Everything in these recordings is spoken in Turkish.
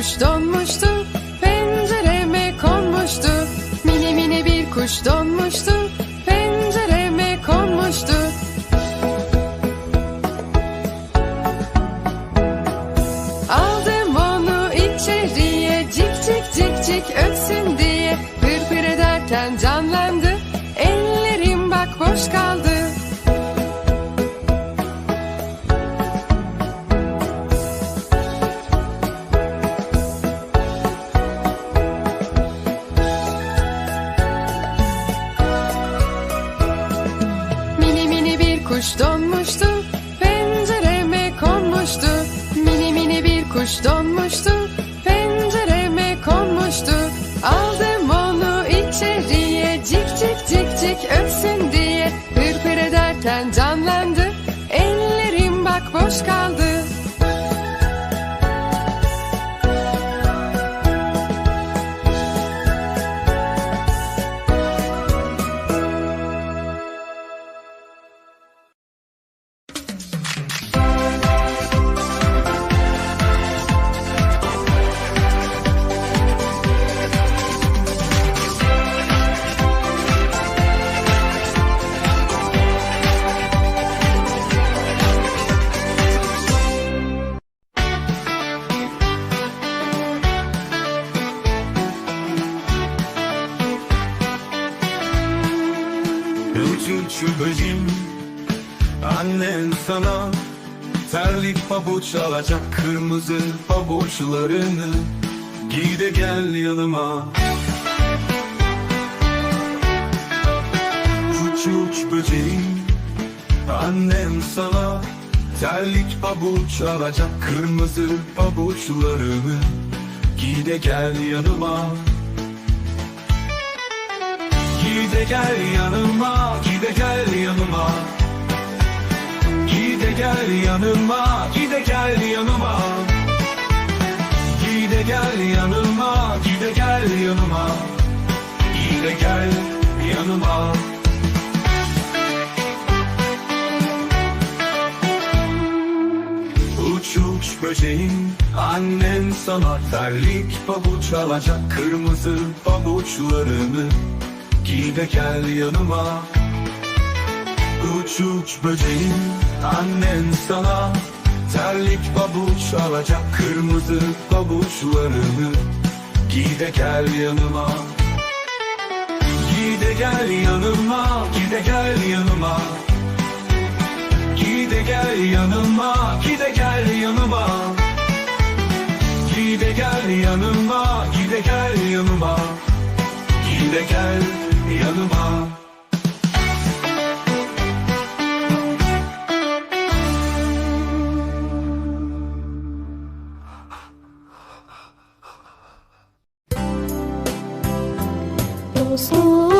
kuş donmuştu, pencereme konmuştu. Mini mini bir kuş donmuştu, Bölüm. Annen sana Terlik pabuç alacak Kırmızı pabuçlarını. Giy de gel yanıma. Uç uç böceğim. Annem sana Terlik pabuç alacak Kırmızı pabuçlarını. Giy de gel yanıma. Gide gel yanıma, yanıma, gide gel yanıma. Gide gel yanıma, gide gel yanıma. Gide gel yanıma. Uç uç böceğim Annen sana terlik pabuç alacak. Kırmızı pabuçlarını Giy de gel yanıma Uç uç böceğim Annen sana Terlik pabuç alacak. Kırmızı pabuçlarını Giy de gel yanıma. Giy de gel yanıma Giy de gel yanıma. Giy de gel yanıma Giy de gel yanıma. Giy de gel yanıma Giy de gel yanıma. Giy de gel yanıma slow.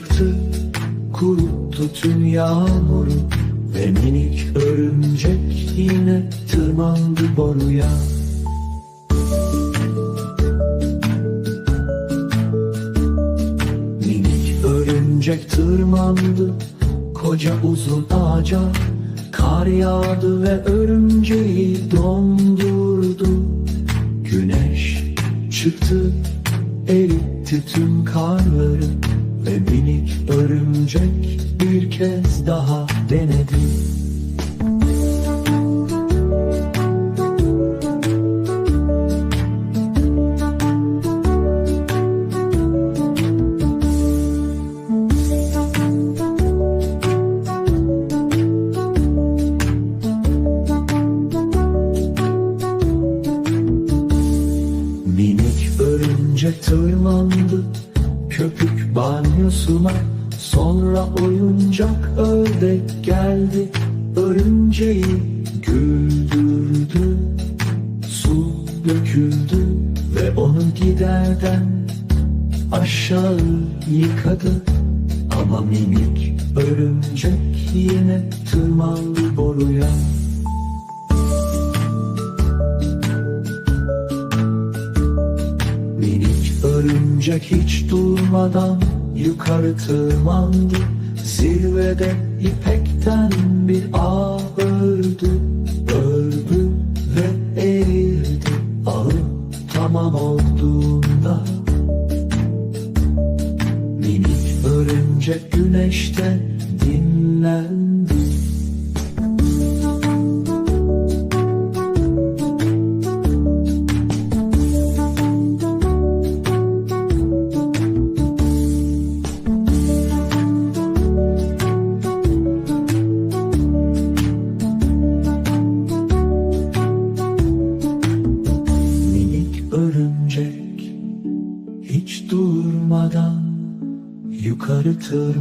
çıktı Kuruttu tüm yağmuru Ve minik örümcek yine tırmandı boruya. Minik örümcek tırmandı Koca uzun ağaca. Kar yağdı ve örümceği dondurdu. Güneş çıktı eritti tüm karları minik örümcek bir kez daha denedim başladı Ama minik örümcek yine tırmandı boruya. Minik örümcek hiç durmadan yukarı tırmandı. Zirvede ipekten bir ağ ördü. güneşte dinlendim örümcek hiç durmadan yukarı tırmanıyor.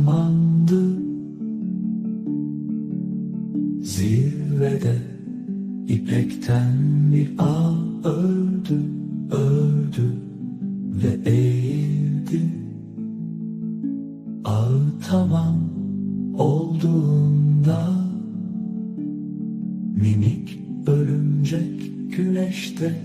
tamam olduğunda Minik örümcek güneşte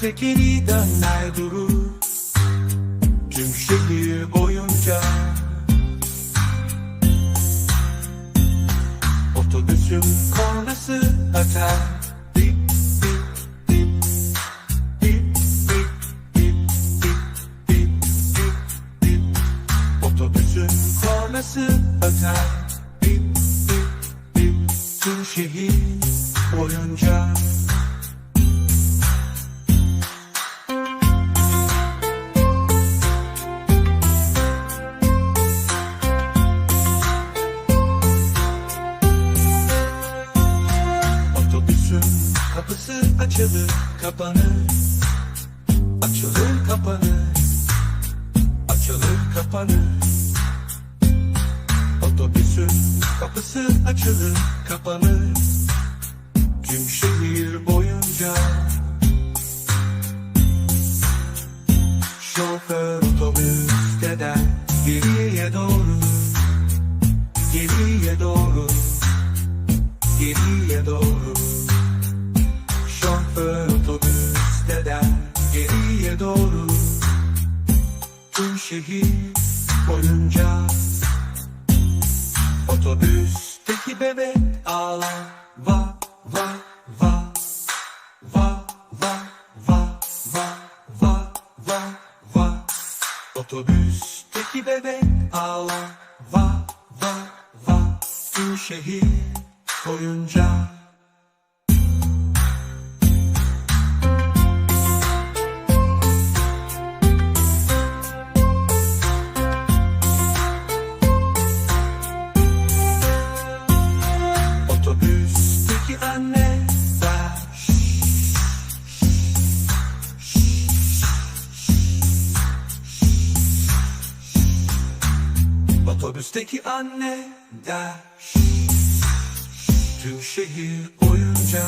tekeri döner durur. Tüm şehir boyunca. Otobüsün kornası öter Dip Otobüsün kornası öter dip. Tüm şehir boyunca açılır kapanır. Açılır kapanır. Açılır kapanır. Otobüsün kapısı açılır kapanır. Tüm şehir boyunca. Şoför otobüs gider geriye doğru. Geriye doğru. Geriye doğru Şoför otobüs deder geriye doğru. Tüm şehir boyunca Otobüsteki bebek ağlar. Va va va Va va va va va va va. Otobüsteki bebek ağlar. Va va va Tüm şehir boyunca anne der. Tüm şehir boyunca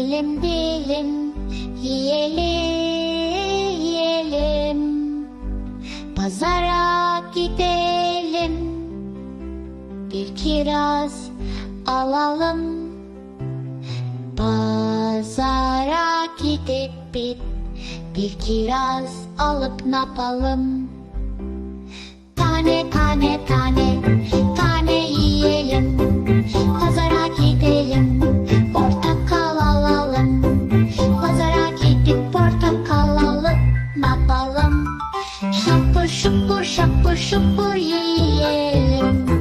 Dilim dilim yiyelim yiyelim. Pazara gidelim Bir kiraz alalım. Pazara gidip bir, bir kiraz alıp ne yapalım? Tane tane tane Shopper, shopper, shopper, shopper, yeah.